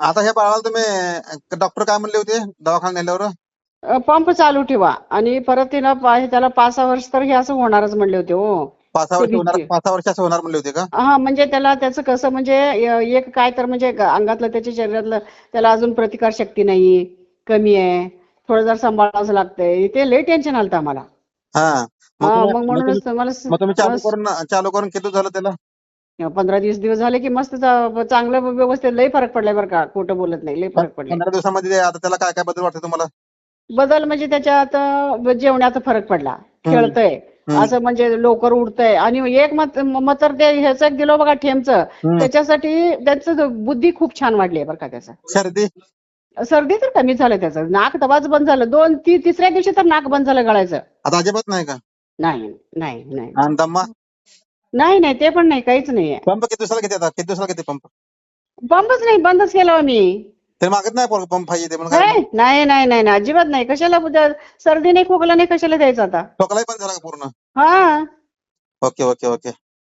आता ह्या बाळाला तुम्ही डॉक्टर काय म्हणले होते दवाखान्यात नेल्यावर? अ, पंप चालू ठेवा. आणि परत तिला पा- त्याला पाच सहा वर्ष तर हे असं होणारच म्हणले होते हो. पाच सहा वर्ष होणार भीती. पाच सहा वर्षाचं होणार म्हणले होते का? हा म्हणजे त्याला त्याचं कसं म्हणजे अ, एक काय तर म्हणजे ग- अंगातलं त्याच्या शरीरातलं त्याला अजून प्रतिकार शक्ती नाही कमी आहे थोडं जर सांभाळावं लागतंय. ते लय टेन्शन आलं आम्हाला. हा. मग हा तुम्ही- मग मग म्हणूनच तुम्ही- तुम्हाला मग तुम्ही चालू करून चालू करून किती झालं त्याला? पंधरा वीस दिवस झाले की मस्त चांगलं व्यवस्थित लय फरक पडलाय बरं का. खोटं बोलत नाही लय फरक पडलाय. पंधरा दिवसामध्ये आता त्याला काय काय बदल वाटतं तुम्हाला? बदल म्हणजे त्याच्यात अ, जेवणात फरक पडला. खेळतय. असं म्हणजे लवकर उठतंय. आणि एक मत म तर ते ह्याचं दिलं बघा ठेमचं. त्याच्यासाठी त्याचं बुद्धी खूप छान वाढली आहे बरं का त्याचं. सर्दी? सर्दी तर कमी झालं त्याचं. नाक दबाच बंद झालं. दोन ती तिसऱ्या दिवशी तर नाक बंद झालं गळायचं. आता अजिबात नाही का? नाही नाही नाही. नाही नाही ते पण नाही काहीच नाहीये पंप किती दिवसाला किती आता? किती दिवसाला किती पंप? पंपच नाही बंदच केला आम्ही ते मागत नाही पंप पाहिजे ते म्हणून काय नाही नाही नाही नाही नाही, अजिबात नाही. कशाला उद्या सर्दी नाही खोकला नाही कशाला द्यायचं आता? ठोकलाही झाला का पूर्ण? हा. Okay okay okay.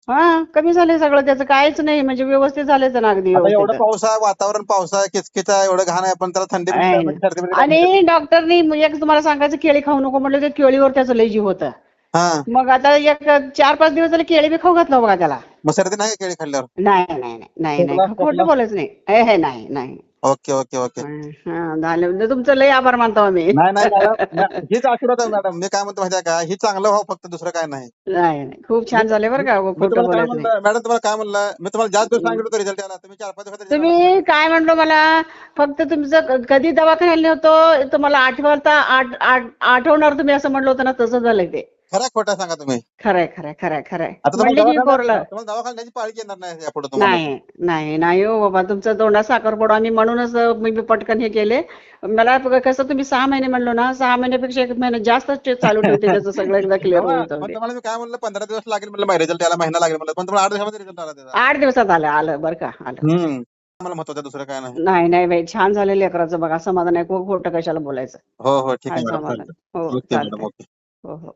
हा कमी झालंय सगळं त्याचं काहीच नाही म्हणजे व्यवस्थित झालंय ना अगदी आता एवढं पाऊस आहे वातावरण पाऊस आहे किचकिच आहे एवढं घाण आहे पण त्याला थंडी आहे. सर्दी काय आणि डॉक्टरनी एक तुम्हाला सांगायचं केळी खाऊ नको म्हटलं ते केळीवर त्याचं लय जीव होतं. हा. मग आता एक चार पाच दिवस झाले केळी बी खाऊ घातलं बघा त्याला. मग सर्दी नाही का केळी खाल्ल्यावर? नाही नाही नाही नाही नाही? खोटं बोलायचं नाही. हे हे नाही नाही. Okay okay okay. हा झालं. म्हणजे तुमचं लय आभार मानतो आम्ही. नाही नाही मॅडम हीच आशीर्वाद आहे मॅडम. मी काय म्हणतो माहिती आहे का? ही चांगलं व्हावं फक्त दुसरं काय नाही. नाही नाही. खूप छान झाले बरं का. मी खोटं तुम्हाला काय बोलायचं नाही. म्हणलं मॅडम तुम्हाला काय म्हणलं? मी तुम्हाला जास्त दिवस सांगितलं होतं रिझल्ट तुम्ही चार पाच दिवसात result. तुम्ही काय म्हणलो मला? फक्त तुमचं क- कधी दवाखान्यात होतो तुम्हाला आठवता आठ आठ आठवणार तुम्ही असं म्हणलं होतं ना तसं झालंय ते. खरं खोटा सांगा तुम्ही. खरंय खरंय खरंय खरंय. आता म्हणले तुम्हाला की दवाखान्यात- पोरला. तुम्हाला दवाखान्याची पाळी येणार नाही तुम्हाला. नाही नाही नाही हो बाबा तुमचं तोंडात साखर पडू आम्ही म्हणूनच मी पटकन हे केले. मला प- कसं तुम्ही सहा महिने म्हणलो ना सहा महिन्यापेक्षा एक महिना जास्त ते चालू ठेवते त्याचं सगळं एकदा क्लिअर होईल पण तुम्हाला मी काय म्हणलं पंधरा दिवस लागेल म्हणलं रिझल्ट यायला महिना लागेल म्हणलं पण तुम्हाला आठ दिवसामध्ये रिझल्ट आला त्याचा. आठ दिवसात आलं आलं बरं का आलं. हम्म. मला महत्वाचं दुसरं काय नाही. नाही नाही बाई छान झालं लेकराचं बघा समाधान आहे खोटं कशाला बोलायचं. हो हो ठीक आहे मॅडम समाधान. हो ओके मॅडम चालतंय. ओके. हो हो.